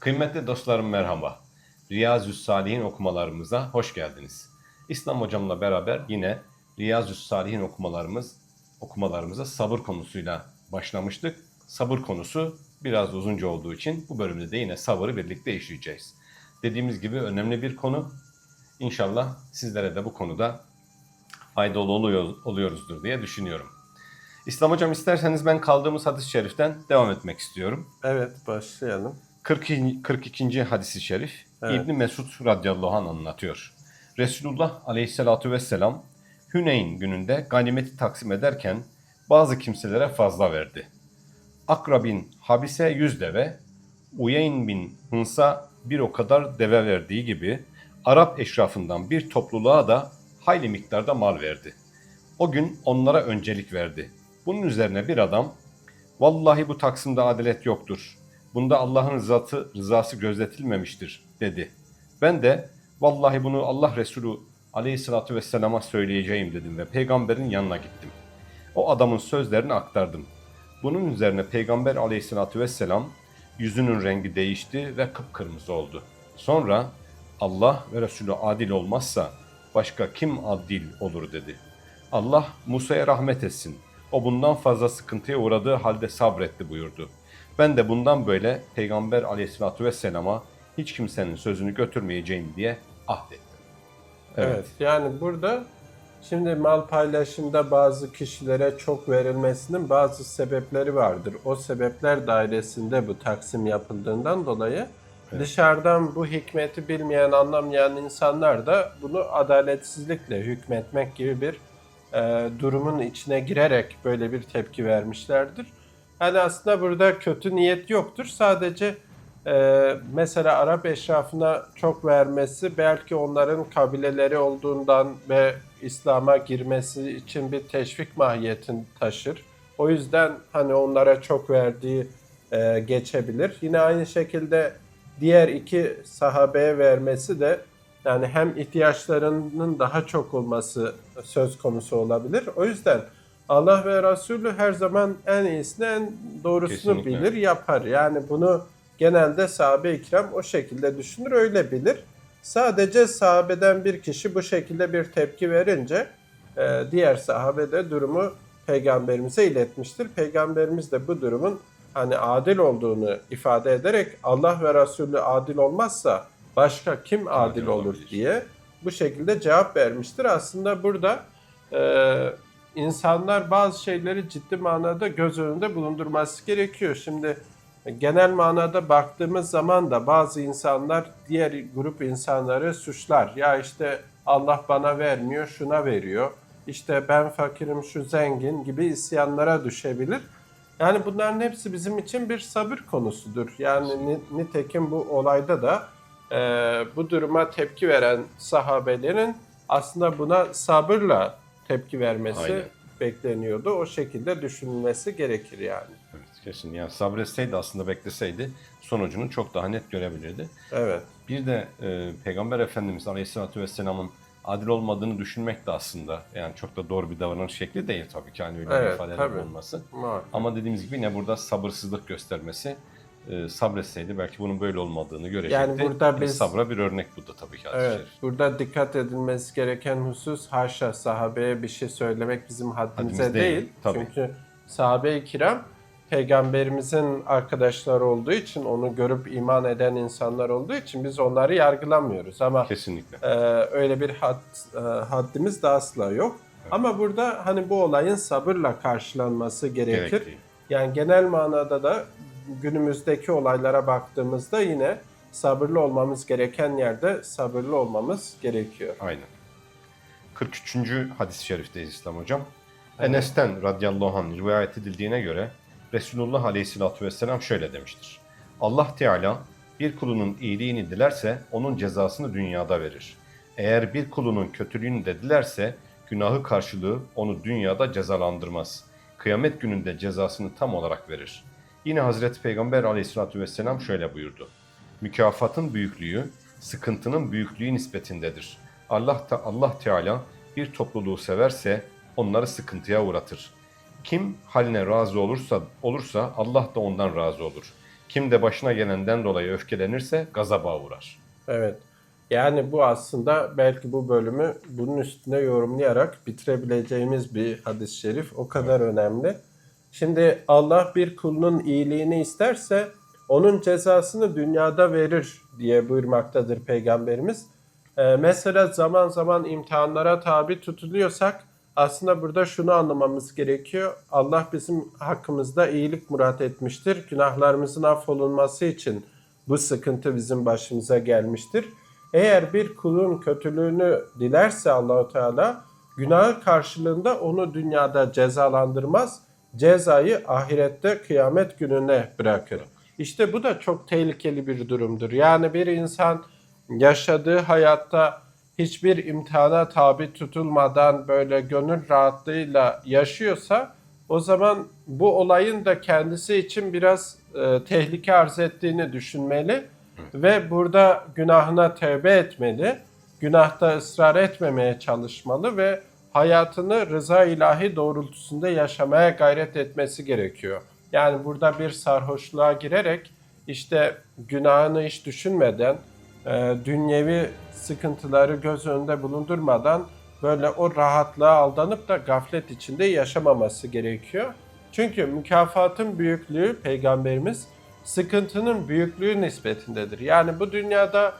Kıymetli dostlarım merhaba. Riyazü Salihin okumalarımıza hoş geldiniz. İslam hocamla beraber yine Riyazü Salihin okumalarımız okumalarımıza sabır konusuyla başlamıştık. Sabır konusu biraz uzunca olduğu için bu bölümde de yine sabırı birlikte işleyeceğiz. Dediğimiz gibi önemli bir konu. İnşallah sizlere de bu konuda faydalı oluyor, oluyoruzdur diye düşünüyorum. İslam hocam isterseniz ben kaldığımız hadis-i şeriften devam etmek istiyorum. Evet başlayalım. 42. 42. hadisi şerif Evet. İbni Mesud radıyallahu anh anlatıyor. Resulullah aleyhissalatu vesselam Hüneyn gününde ganimeti taksim ederken bazı kimselere fazla verdi. Akra bin Habise 100 deve, Uyeyn bin Hınsa bir o kadar deve verdiği gibi Arap eşrafından bir topluluğa da hayli miktarda mal verdi. O gün onlara öncelik verdi. Bunun üzerine bir adam Vallahi bu taksimde adalet yoktur. Bunda Allah'ın rızası, rızası gözetilmemiştir dedi. Ben de vallahi bunu Allah Resulü aleyhissalatü vesselama söyleyeceğim dedim ve peygamberin yanına gittim. O adamın sözlerini aktardım. Bunun üzerine peygamber aleyhissalatü vesselam yüzünün rengi değişti ve kıpkırmızı oldu. Sonra Allah ve Resulü adil olmazsa başka kim adil olur dedi. Allah Musa'ya rahmet etsin. O bundan fazla sıkıntıya uğradığı halde sabretti buyurdu. Ben de bundan böyle Peygamber aleyhissalatü vesselama hiç kimsenin sözünü götürmeyeceğim diye ahdettim. Evet. Yani burada şimdi mal paylaşımda bazı kişilere çok verilmesinin bazı sebepleri vardır. O sebepler dairesinde bu taksim yapıldığından dolayı dışarıdan bu hikmeti bilmeyen, anlamayan insanlar da bunu adaletsizlikle hükmetmek gibi bir e, durumun içine girerek böyle bir tepki vermişlerdir. Yani aslında burada kötü niyet yoktur. Sadece e, mesela Arap eşrafına çok vermesi belki onların kabileleri olduğundan ve İslam'a girmesi için bir teşvik mahiyetini taşır. O yüzden hani onlara çok verdiği e, geçebilir. Yine aynı şekilde diğer iki sahabeye vermesi de yani hem ihtiyaçlarının daha çok olması söz konusu olabilir. O yüzden Allah ve Resulü her zaman en iyisini, en doğrusunu Kesinlikle. bilir, yapar. Yani bunu genelde sahabe-i kiram o şekilde düşünür, öyle bilir. Sadece sahabeden bir kişi bu şekilde bir tepki verince e, diğer sahabe de durumu peygamberimize iletmiştir. Peygamberimiz de bu durumun hani adil olduğunu ifade ederek Allah ve Resulü adil olmazsa başka kim adil, Adil olur olabilir. diye bu şekilde cevap vermiştir. Aslında burada e, insanlar bazı şeyleri ciddi manada göz önünde bulundurması gerekiyor. Şimdi genel manada baktığımız zaman da bazı insanlar diğer grup insanları suçlar. Ya işte Allah bana vermiyor, şuna veriyor. İşte ben fakirim, şu zengin gibi isyanlara düşebilir. Yani bunların hepsi bizim için bir sabır konusudur. Yani ni- nitekim bu olayda da e, bu duruma tepki veren sahabelerin aslında buna sabırla tepki vermesi Aynen. bekleniyordu. O şekilde düşünülmesi gerekir yani. Evet, kesin. Yani sabretseydi aslında bekleseydi sonucunu çok daha net görebilirdi. Evet. Bir de e, Peygamber Efendimiz Aleyhisselatü Vesselam'ın adil olmadığını düşünmek de aslında yani çok da doğru bir davranış şekli değil tabii ki hani öyle bir Evet, ifadeler tabii. olması. Muhakkak. Ama dediğimiz gibi yine burada sabırsızlık göstermesi e, sabretseydi belki bunun böyle olmadığını görecekti. Yani burada E, biz- sabra bir örnek bu da tabii ki Evet, şerif. burada dikkat edilmesi gereken husus haşa sahabeye bir şey söylemek bizim haddimize Haddimiz değil. değil, tabii. Çünkü sahabe-i kiram peygamberimizin arkadaşları olduğu için, onu görüp iman eden insanlar olduğu için biz onları yargılamıyoruz. Ama Kesinlikle. e, öyle bir had, e, haddimiz de asla yok. Ama burada hani bu olayın sabırla karşılanması gerekir. Gerektiği. Yani genel manada da günümüzdeki olaylara baktığımızda yine sabırlı olmamız gereken yerde sabırlı olmamız gerekiyor. Aynen. 43. hadis-i şerifteyiz İslam hocam. Enes'ten radıyallahu anh rivayet edildiğine göre Resulullah aleyhissalatü vesselam şöyle demiştir. Allah Teala bir kulunun iyiliğini dilerse onun cezasını dünyada verir. Eğer bir kulunun kötülüğünü de dilerse günahı karşılığı onu dünyada cezalandırmaz. Kıyamet gününde cezasını tam olarak verir. Yine Hazreti Peygamber aleyhissalatü vesselam şöyle buyurdu. Mükafatın büyüklüğü sıkıntının büyüklüğü nispetindedir. Allah da Allah Teala bir topluluğu severse onları sıkıntıya uğratır. Kim haline razı olursa olursa Allah da ondan razı olur. Kim de başına gelenden dolayı öfkelenirse gazaba uğrar. Evet. Yani bu aslında belki bu bölümü bunun üstüne yorumlayarak bitirebileceğimiz bir hadis-i şerif. O kadar önemli. Şimdi Allah bir kulunun iyiliğini isterse onun cezasını dünyada verir diye buyurmaktadır Peygamberimiz. Ee, mesela zaman zaman imtihanlara tabi tutuluyorsak aslında burada şunu anlamamız gerekiyor. Allah bizim hakkımızda iyilik murat etmiştir. Günahlarımızın affolunması için bu sıkıntı bizim başımıza gelmiştir. Eğer bir kulun kötülüğünü dilerse Allahu Teala günahı karşılığında onu dünyada cezalandırmaz. Cezayı ahirette kıyamet gününe bırakır. İşte bu da çok tehlikeli bir durumdur. Yani bir insan yaşadığı hayatta hiçbir imtihana tabi tutulmadan böyle gönül rahatlığıyla yaşıyorsa o zaman bu olayın da kendisi için biraz e, tehlike arz ettiğini düşünmeli ve burada günahına tevbe etmeli. Günahta ısrar etmemeye çalışmalı ve hayatını rıza ilahi doğrultusunda yaşamaya gayret etmesi gerekiyor. Yani burada bir sarhoşluğa girerek işte günahını hiç düşünmeden, e, dünyevi sıkıntıları göz önünde bulundurmadan böyle o rahatlığa aldanıp da gaflet içinde yaşamaması gerekiyor. Çünkü mükafatın büyüklüğü peygamberimiz sıkıntının büyüklüğü nispetindedir. Yani bu dünyada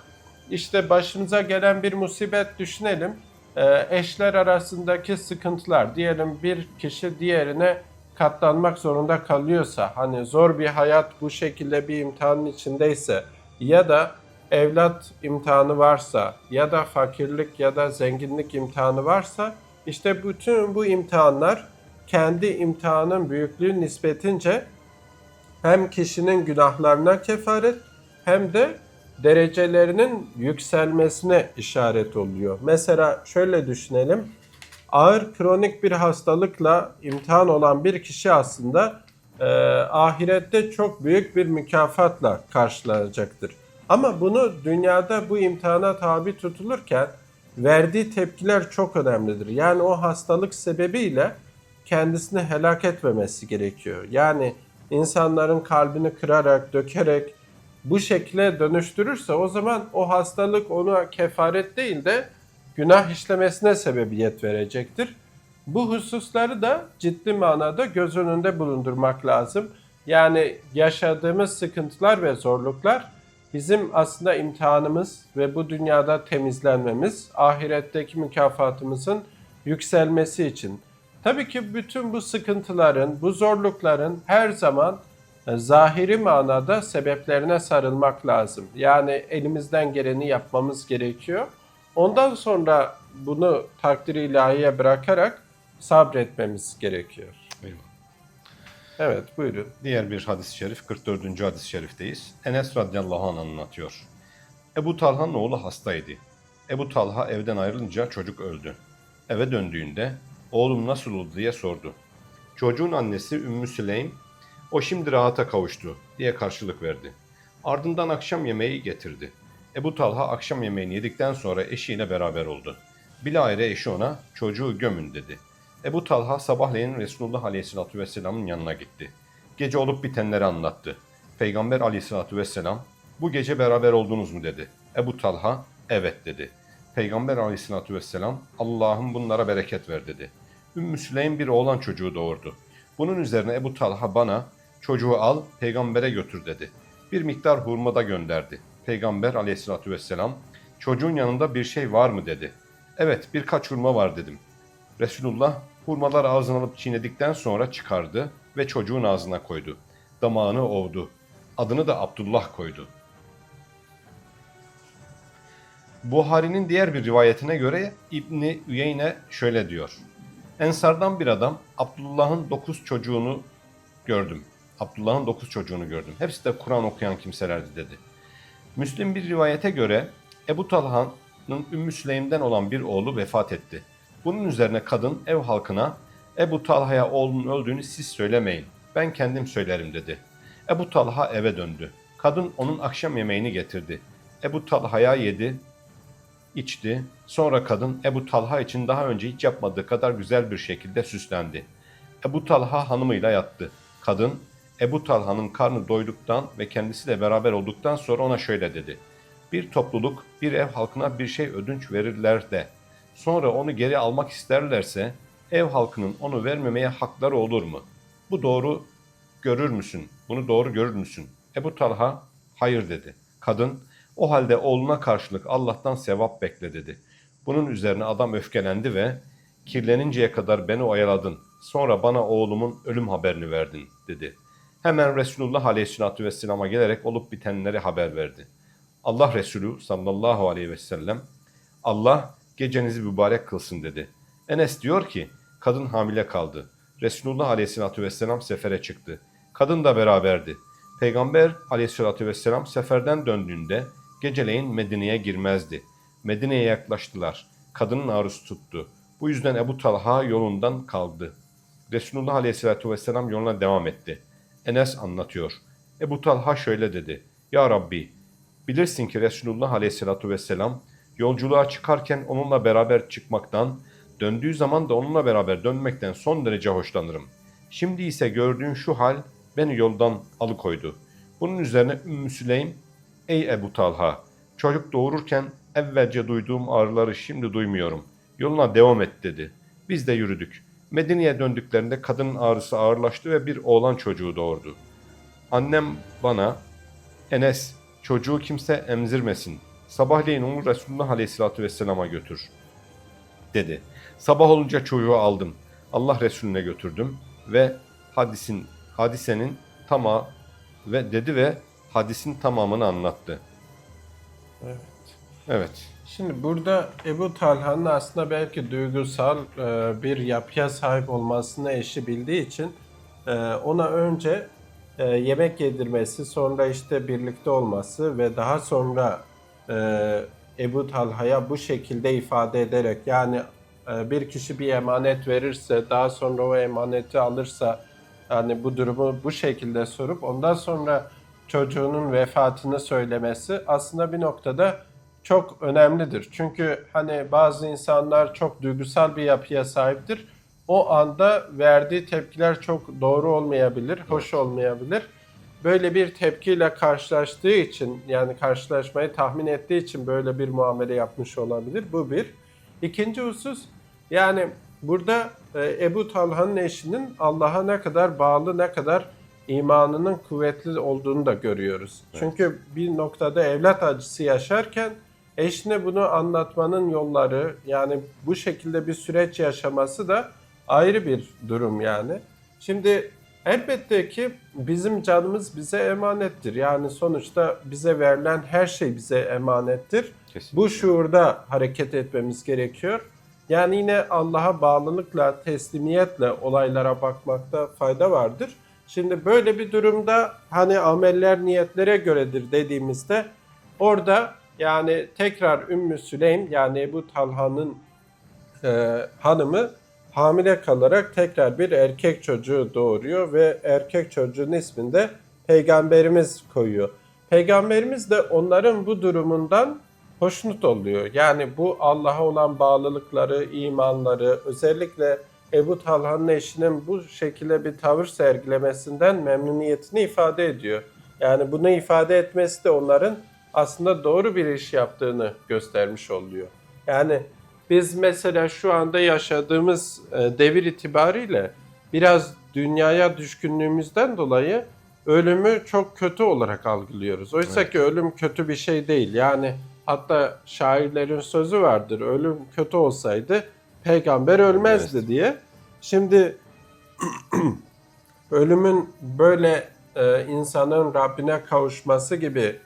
işte başımıza gelen bir musibet düşünelim. Ee, eşler arasındaki sıkıntılar diyelim bir kişi diğerine katlanmak zorunda kalıyorsa hani zor bir hayat bu şekilde bir imtihanın içindeyse ya da evlat imtihanı varsa ya da fakirlik ya da zenginlik imtihanı varsa işte bütün bu imtihanlar kendi imtihanın büyüklüğü nispetince hem kişinin günahlarına kefaret hem de derecelerinin yükselmesine işaret oluyor. Mesela şöyle düşünelim. Ağır kronik bir hastalıkla imtihan olan bir kişi aslında e, ahirette çok büyük bir mükafatla karşılanacaktır. Ama bunu dünyada bu imtihana tabi tutulurken verdiği tepkiler çok önemlidir. Yani o hastalık sebebiyle kendisini helak etmemesi gerekiyor. Yani insanların kalbini kırarak, dökerek bu şekle dönüştürürse o zaman o hastalık ona kefaret değil de günah işlemesine sebebiyet verecektir. Bu hususları da ciddi manada göz önünde bulundurmak lazım. Yani yaşadığımız sıkıntılar ve zorluklar bizim aslında imtihanımız ve bu dünyada temizlenmemiz, ahiretteki mükafatımızın yükselmesi için. Tabii ki bütün bu sıkıntıların, bu zorlukların her zaman zahiri manada sebeplerine sarılmak lazım. Yani elimizden geleni yapmamız gerekiyor. Ondan sonra bunu takdir ilahiye bırakarak sabretmemiz gerekiyor. Eyvallah. Evet buyurun. Diğer bir hadis-i şerif 44. hadis-i şerifteyiz. Enes radıyallahu anh anlatıyor. Ebu Talha'nın oğlu hastaydı. Ebu Talha evden ayrılınca çocuk öldü. Eve döndüğünde oğlum nasıl oldu diye sordu. Çocuğun annesi Ümmü Süleym o şimdi rahata kavuştu diye karşılık verdi. Ardından akşam yemeği getirdi. Ebu Talha akşam yemeğini yedikten sonra eşiyle beraber oldu. Bilahare eşi ona çocuğu gömün dedi. Ebu Talha sabahleyin Resulullah Aleyhisselatü Vesselam'ın yanına gitti. Gece olup bitenleri anlattı. Peygamber Aleyhisselatü Vesselam bu gece beraber oldunuz mu dedi. Ebu Talha evet dedi. Peygamber Aleyhisselatü Vesselam Allah'ım bunlara bereket ver dedi. Ümmü Süleym bir oğlan çocuğu doğurdu. Bunun üzerine Ebu Talha bana çocuğu al peygambere götür dedi. Bir miktar hurma da gönderdi. Peygamber aleyhissalatü vesselam çocuğun yanında bir şey var mı dedi. Evet birkaç hurma var dedim. Resulullah hurmalar ağzına alıp çiğnedikten sonra çıkardı ve çocuğun ağzına koydu. Damağını ovdu. Adını da Abdullah koydu. Buhari'nin diğer bir rivayetine göre İbni Üyeyne şöyle diyor. Ensardan bir adam Abdullah'ın dokuz çocuğunu gördüm. Abdullah'ın dokuz çocuğunu gördüm. Hepsi de Kur'an okuyan kimselerdi dedi. Müslim bir rivayete göre Ebu Talha'nın Ümmü Süleym'den olan bir oğlu vefat etti. Bunun üzerine kadın ev halkına Ebu Talha'ya oğlunun öldüğünü siz söylemeyin. Ben kendim söylerim dedi. Ebu Talha eve döndü. Kadın onun akşam yemeğini getirdi. Ebu Talha'ya yedi, içti. Sonra kadın Ebu Talha için daha önce hiç yapmadığı kadar güzel bir şekilde süslendi. Ebu Talha hanımıyla yattı. Kadın Ebu Talha'nın karnı doyduktan ve kendisiyle beraber olduktan sonra ona şöyle dedi. Bir topluluk bir ev halkına bir şey ödünç verirler de sonra onu geri almak isterlerse ev halkının onu vermemeye hakları olur mu? Bu doğru görür müsün? Bunu doğru görür müsün? Ebu Talha hayır dedi. Kadın o halde oğluna karşılık Allah'tan sevap bekle dedi. Bunun üzerine adam öfkelendi ve kirleninceye kadar beni oyaladın. Sonra bana oğlumun ölüm haberini verdin dedi. Hemen Resulullah Aleyhisselatü Vesselam'a gelerek olup bitenleri haber verdi. Allah Resulü sallallahu aleyhi ve sellem Allah gecenizi mübarek kılsın dedi. Enes diyor ki kadın hamile kaldı. Resulullah aleyhissalatü vesselam sefere çıktı. Kadın da beraberdi. Peygamber aleyhissalatü vesselam seferden döndüğünde geceleyin Medine'ye girmezdi. Medine'ye yaklaştılar. Kadının ağrısı tuttu. Bu yüzden Ebu Talha yolundan kaldı. Resulullah aleyhissalatü vesselam yoluna devam etti. Enes anlatıyor. Ebu Talha şöyle dedi. Ya Rabbi Bilirsin ki Resulullah Aleyhisselatü Vesselam yolculuğa çıkarken onunla beraber çıkmaktan, döndüğü zaman da onunla beraber dönmekten son derece hoşlanırım. Şimdi ise gördüğün şu hal beni yoldan alıkoydu. Bunun üzerine Ümmü Süleym, Ey Ebu Talha, çocuk doğururken evvelce duyduğum ağrıları şimdi duymuyorum. Yoluna devam et dedi. Biz de yürüdük. Medine'ye döndüklerinde kadının ağrısı ağırlaştı ve bir oğlan çocuğu doğurdu. Annem bana Enes, çocuğu kimse emzirmesin. Sabahleyin onu Resulullah Aleyhisselatü Vesselam'a götür. Dedi. Sabah olunca çocuğu aldım. Allah Resulüne götürdüm ve hadisin hadisenin tama ve dedi ve hadisin tamamını anlattı. Evet. Evet. Şimdi burada Ebu Talha'nın aslında belki duygusal e, bir yapıya sahip olmasını eşi bildiği için e, ona önce e, yemek yedirmesi, sonra işte birlikte olması ve daha sonra Ebu Talha'ya bu şekilde ifade ederek yani bir kişi bir emanet verirse daha sonra o emaneti alırsa yani bu durumu bu şekilde sorup ondan sonra çocuğunun vefatını söylemesi aslında bir noktada çok önemlidir. Çünkü hani bazı insanlar çok duygusal bir yapıya sahiptir. O anda verdiği tepkiler çok doğru olmayabilir, hoş olmayabilir. Böyle bir tepkiyle karşılaştığı için yani karşılaşmayı tahmin ettiği için böyle bir muamele yapmış olabilir. Bu bir. İkinci husus yani burada e, Ebu Talha'nın eşinin Allah'a ne kadar bağlı, ne kadar imanının kuvvetli olduğunu da görüyoruz. Çünkü bir noktada evlat acısı yaşarken eşine bunu anlatmanın yolları yani bu şekilde bir süreç yaşaması da ayrı bir durum yani. Şimdi elbette ki bizim canımız bize emanettir. Yani sonuçta bize verilen her şey bize emanettir. Kesinlikle. Bu şuurda hareket etmemiz gerekiyor. Yani yine Allah'a bağlılıkla, teslimiyetle olaylara bakmakta fayda vardır. Şimdi böyle bir durumda hani ameller niyetlere göredir dediğimizde orada yani tekrar Ümmü Süleym yani Ebu Talha'nın e, hanımı hamile kalarak tekrar bir erkek çocuğu doğuruyor ve erkek çocuğun ismini de peygamberimiz koyuyor. Peygamberimiz de onların bu durumundan hoşnut oluyor. Yani bu Allah'a olan bağlılıkları, imanları, özellikle Ebu Talha'nın eşinin bu şekilde bir tavır sergilemesinden memnuniyetini ifade ediyor. Yani bunu ifade etmesi de onların aslında doğru bir iş yaptığını göstermiş oluyor. Yani biz mesela şu anda yaşadığımız e, devir itibariyle biraz dünyaya düşkünlüğümüzden dolayı ölümü çok kötü olarak algılıyoruz. Oysa ki ölüm kötü bir şey değil. Yani hatta şairlerin sözü vardır. Ölüm kötü olsaydı peygamber ölmezdi Evet. diye. Şimdi ölümün böyle e, insanın Rabbine kavuşması gibi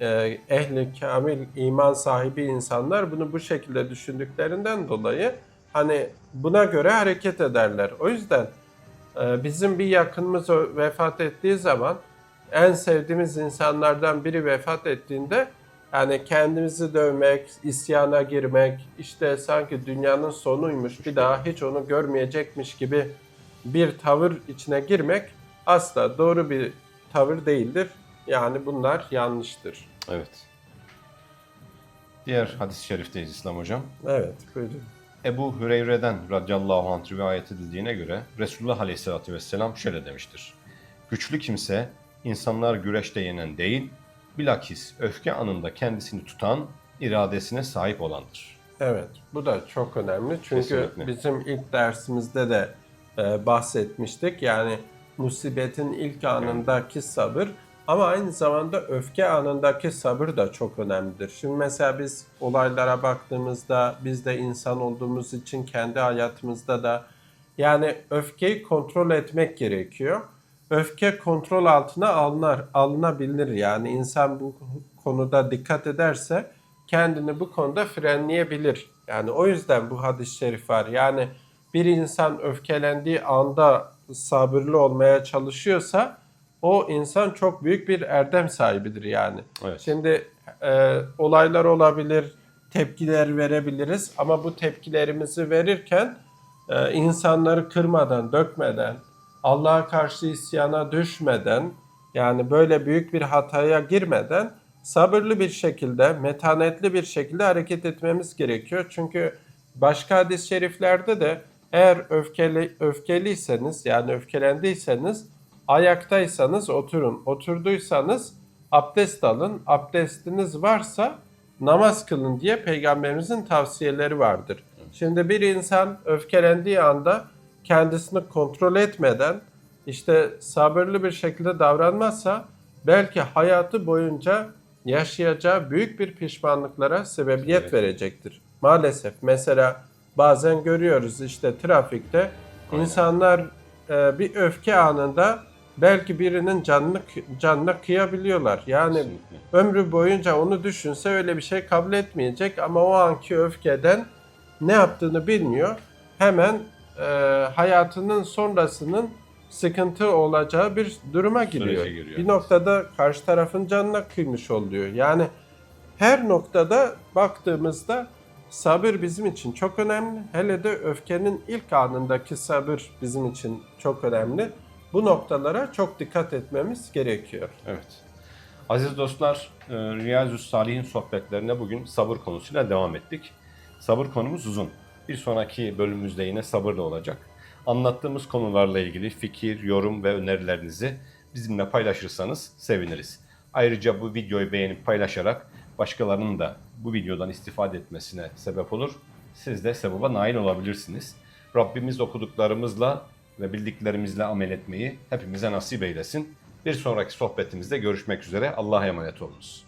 e, ehli kamil iman sahibi insanlar bunu bu şekilde düşündüklerinden dolayı hani buna göre hareket ederler. O yüzden e, bizim bir yakınımız vefat ettiği zaman en sevdiğimiz insanlardan biri vefat ettiğinde yani kendimizi dövmek, isyana girmek, işte sanki dünyanın sonuymuş, bir daha hiç onu görmeyecekmiş gibi bir tavır içine girmek asla doğru bir tavır değildir. Yani bunlar yanlıştır. Evet. Diğer hadis-i şerifteyiz İslam hocam. Evet, buyurun. Ebu Hüreyre'den radıyallahu anh rivayet edildiğine göre Resulullah aleyhissalatü vesselam şöyle demiştir. Güçlü kimse insanlar güreşte yenen değil, bilakis öfke anında kendisini tutan, iradesine sahip olandır. Evet, bu da çok önemli. Çünkü Kesinlikle. bizim ilk dersimizde de e, bahsetmiştik. Yani musibetin ilk anındaki sabır ama aynı zamanda öfke anındaki sabır da çok önemlidir. Şimdi mesela biz olaylara baktığımızda biz de insan olduğumuz için kendi hayatımızda da yani öfkeyi kontrol etmek gerekiyor. Öfke kontrol altına alınır, alınabilir. Yani insan bu konuda dikkat ederse kendini bu konuda frenleyebilir. Yani o yüzden bu hadis-i şerif var. Yani bir insan öfkelendiği anda sabırlı olmaya çalışıyorsa o insan çok büyük bir erdem sahibidir yani. Evet. Şimdi e, olaylar olabilir, tepkiler verebiliriz ama bu tepkilerimizi verirken e, insanları kırmadan, dökmeden, Allah'a karşı isyana düşmeden, yani böyle büyük bir hataya girmeden sabırlı bir şekilde, metanetli bir şekilde hareket etmemiz gerekiyor. Çünkü başka hadis-i şeriflerde de eğer öfkeli öfkeliyseniz yani öfkelendiyseniz ayaktaysanız oturun. Oturduysanız abdest alın. Abdestiniz varsa namaz kılın diye peygamberimizin tavsiyeleri vardır. Şimdi bir insan öfkelendiği anda kendisini kontrol etmeden işte sabırlı bir şekilde davranmazsa belki hayatı boyunca yaşayacağı büyük bir pişmanlıklara sebebiyet Evet. verecektir. Maalesef mesela bazen görüyoruz işte trafikte insanlar e, bir öfke anında belki birinin canını canına kıyabiliyorlar. Yani Kesinlikle. ömrü boyunca onu düşünse öyle bir şey kabul etmeyecek ama o anki öfkeden ne yaptığını bilmiyor. Hemen e, hayatının sonrasının sıkıntı olacağı bir duruma giriyor. Giriyor, Bir noktada karşı tarafın canına kıymış oluyor. Yani her noktada baktığımızda sabır bizim için çok önemli. Hele de öfkenin ilk anındaki sabır bizim için çok önemli. Bu noktalara çok dikkat etmemiz gerekiyor. Evet. Aziz dostlar, e, Riyazü Salih'in sohbetlerine bugün sabır konusuyla devam ettik. Sabır konumuz uzun. Bir sonraki bölümümüzde yine sabırla olacak. Anlattığımız konularla ilgili fikir, yorum ve önerilerinizi bizimle paylaşırsanız seviniriz. Ayrıca bu videoyu beğenip paylaşarak başkalarının da bu videodan istifade etmesine sebep olur. Siz de sevaba nail olabilirsiniz. Rabbimiz okuduklarımızla ve bildiklerimizle amel etmeyi hepimize nasip eylesin. Bir sonraki sohbetimizde görüşmek üzere. Allah'a emanet olunuz.